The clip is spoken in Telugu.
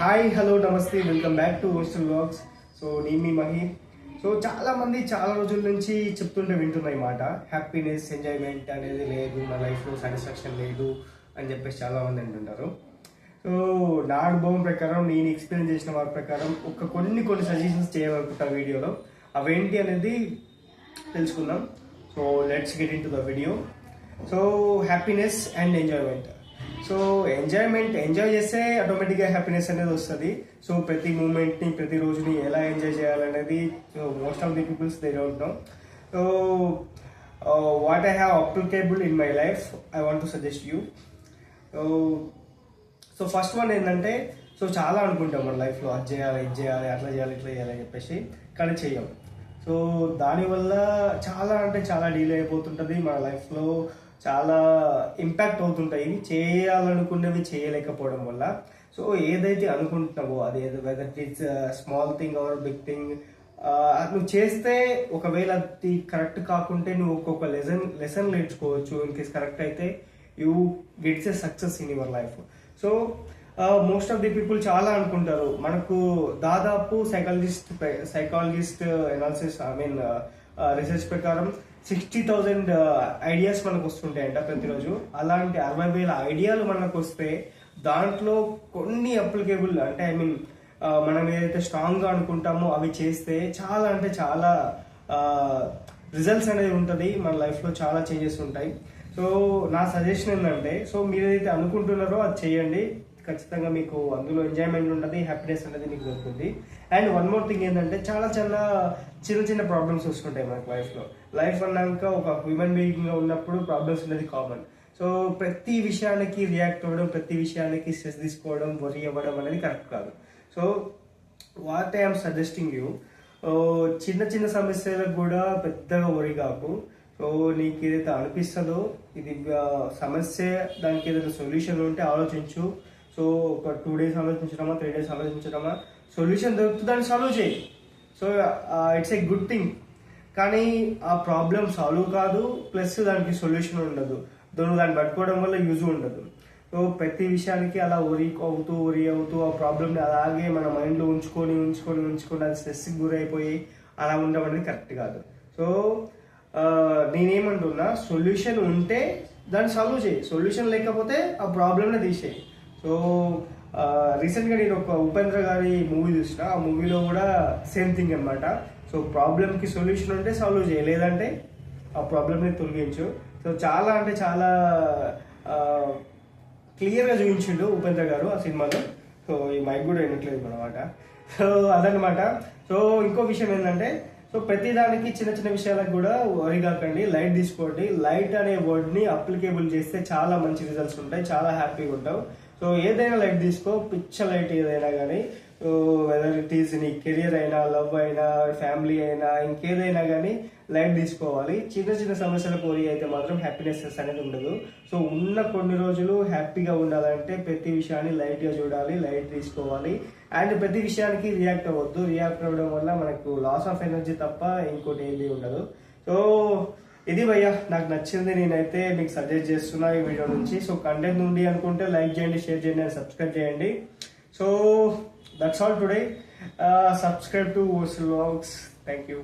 హాయ్ హలో నమస్తే welcome back to hostel blogs so నేను మీ మహి. సో చాలామంది చాలా రోజుల నుంచి చెప్తుంటే వింటున్నాయి మాట. హ్యాపీనెస్ ఎంజాయ్మెంట్ అనేది లేదు నా లైఫ్లో సాటిస్ఫాక్షన్ లేదు అని చెప్పేసి చాలా మంది అంటుంటారు. సో నా అనుభవం ప్రకారం నేను ఎక్స్పీరియన్స్ చేసిన వారి ప్రకారం ఒక కొన్ని కొన్ని సజెషన్స్ చేయాలనుకుంటా వీడియోలో. అవేంటి అనేది తెలుసుకుందాం. So let's get into the video so happiness and enjoyment so enjoyment enjoy చేస్తే ఆటోమేటిక్గా హ్యాపీనెస్ అనేది వస్తుంది. సో ప్రతి మూమెంట్ని ప్రతి రోజుని ఎలా ఎంజాయ్ చేయాలనేది so most of the peoples they don't know so what I have applicable in my life I want to suggest you so first one ఏంటంటే సో చాలా అనుకుంటాం మన లైఫ్లో అది చేయాలి ఇది చేయాలి అట్లా చేయాలి ఇట్లా చేయాలి అని చెప్పేసి కానీ చెయ్యం. సో దానివల్ల చాలా అంటే చాలా డీలే అయిపోతుంటుంది మన లైఫ్లో చాలా ఇంపాక్ట్ అవుతుంటాయి. చేయాలనుకున్నవి చేయలేకపోవడం వల్ల. సో ఏదైతే అనుకుంటున్నావో అది whether it's small thing or big thing నువ్వు చేస్తే ఒకవేళ అది కరెక్ట్ కాకుంటే నువ్వు ఒక్కొక్క లెసన్ లెసన్ నేర్చుకోవచ్చు. ఇన్ కేస్ కరెక్ట్ అయితే you gets a success in your life so most of the people చాలా అనుకుంటారు. మనకు దాదాపు psychologist psychologist analysis I mean research ప్రకారం సిక్స్టీ థౌజండ్ ఐడియాస్ మనకు వస్తుంటాయంట ప్రతిరోజు. అలాంటి అరవై వేల ఐడియాలు మనకు వస్తే దాంట్లో కొన్ని అప్లికేబుల్ అంటే ఐ మీన్ మనం ఏదైతే స్ట్రాంగ్గా అనుకుంటామో అవి చేస్తే చాలా అంటే చాలా రిజల్ట్స్ అనేది ఉంటుంది. మన లైఫ్లో చాలా చేంజెస్ ఉంటాయి. సో నా సజెషన్ ఏంటంటే సో మీరు ఏదైతే అనుకుంటున్నారో అది చేయండి. ఖచ్చితంగా మీకు అందులో ఎంజాయ్మెంట్ ఉంటుంది హ్యాపీనెస్ అనేది మీకు దొరుకుతుంది. అండ్ వన్ మోర్ థింగ్ ఏంటంటే చాలా చాలా చిన్న చిన్న ప్రాబ్లమ్స్ వస్తుంటాయి మనకు లైఫ్లో లైఫ్ అన్నాక ఒక హ్యూమన్ బీయింగ్గా ఉన్నప్పుడు ప్రాబ్లమ్స్ అనేది కామన్ సో ప్రతి విషయానికి రియాక్ట్ అవ్వడం ప్రతి విషయానికి స్ట్రెస్ తీసుకోవడం వరి అవ్వడం అనేది కరెక్ట్ కాదు. So what I'm suggesting you చిన్న చిన్న సమస్యలకు కూడా పెద్దగా వరి కాకు. సో నీకు ఏదైతే అనిపిస్తుందో ఇది సమస్య దానికి ఏదైనా సొల్యూషన్ ఉంటే ఆలోచించు. సో ఒక టూ డేస్ ఆలోచించడమా త్రీ డేస్ ఆలోచించడమా? సొల్యూషన్ దొరుకుతుంది దాన్ని సాల్వ్ చేయి so it's a good thing కానీ ఆ ప్రాబ్లం సాల్వ్ కాదు ప్లస్ దానికి సొల్యూషన్ ఉండదు. దాన్ని దాన్ని పట్టుకోవడం వల్ల యూజ్ ఉండదు. సో ప్రతి విషయానికి అలా ఒరి అవుతూ ఒరి అవుతూ ఆ ప్రాబ్లమ్ని అలాగే మన మైండ్లో ఉంచుకొని ఉంచుకొని ఉంచుకొని అది స్ట్రెస్కి గురైపోయి అలా ఉండడం అనేది కరెక్ట్ కాదు. సో uh, నేనేమంటున్నా సొల్యూషన్ ఉంటే దాన్ని సాల్వ్ చేయి. సొల్యూషన్ లేకపోతే ఆ ప్రాబ్లమ్ని తీసేయి. సో రీసెంట్గా uh, నేను ఒక ఉపేంద్ర గారి మూవీ చూసిన. ఆ మూవీలో కూడా సేమ్ థింగ్ అనమాట సో ప్రాబ్లమ్కి సొల్యూషన్ ఉంటే సాల్వ్ చేయలేదంటే ఆ ప్రాబ్లమ్ని తొలగించు. సో చాలా అంటే చాలా క్లియర్గా చూపించిండు ఉపేంద్ర గారు ఆ సినిమాలో. సో ఈ మైక్ కూడా వినట్లేదు అనమాట సో అదనమాట సో ఇంకో విషయం ఏంటంటే సో ప్రతిదానికి చిన్న చిన్న విషయాలకు కూడా వరి కాకండి. లైట్ తీసుకోండి. లైట్ అనే వర్డ్ని అప్లికేబుల్ చేస్తే చాలా మంచి రిజల్ట్స్ ఉంటాయి. చాలా హ్యాపీగా ఉంటావు. సో ఏదైనా లైట్ తీసుకో పిచ్చ లైట్ ఏదైనా కానీ వెదర్ ఇట్ ఈస్ నీ కెరియర్ అయినా లవ్ అయినా ఫ్యామిలీ అయినా ఇంకేదైనా కానీ లైట్ తీసుకోవాలి. చిన్న చిన్న సమస్యల కోరి అయితే మాత్రం హ్యాపీనెస్ అనేది ఉండదు. సో ఉన్న కొన్ని రోజులు హ్యాపీగా ఉండాలంటే ప్రతి విషయాన్ని లైట్గా చూడాలి లైట్ తీసుకోవాలి. అండ్ ప్రతి విషయానికి రియాక్ట్ అవ్వద్దు. రియాక్ట్ అవ్వడం వల్ల మనకు లాస్ ఆఫ్ ఎనర్జీ తప్ప ఇంకోటి ఏది ఉండదు. సో ఇది భయ్యా నాకు నచ్చింది. నేనైతే మీకు సజెస్ట్ చేస్తున్నా ఈ వీడియో నుంచి. సో కంటెంట్ ఉంది అనుకుంటే లైక్ చేయండి షేర్ చేయండి అండ్ సబ్స్క్రైబ్ చేయండి. So that's all today subscribe to os vlogs thank you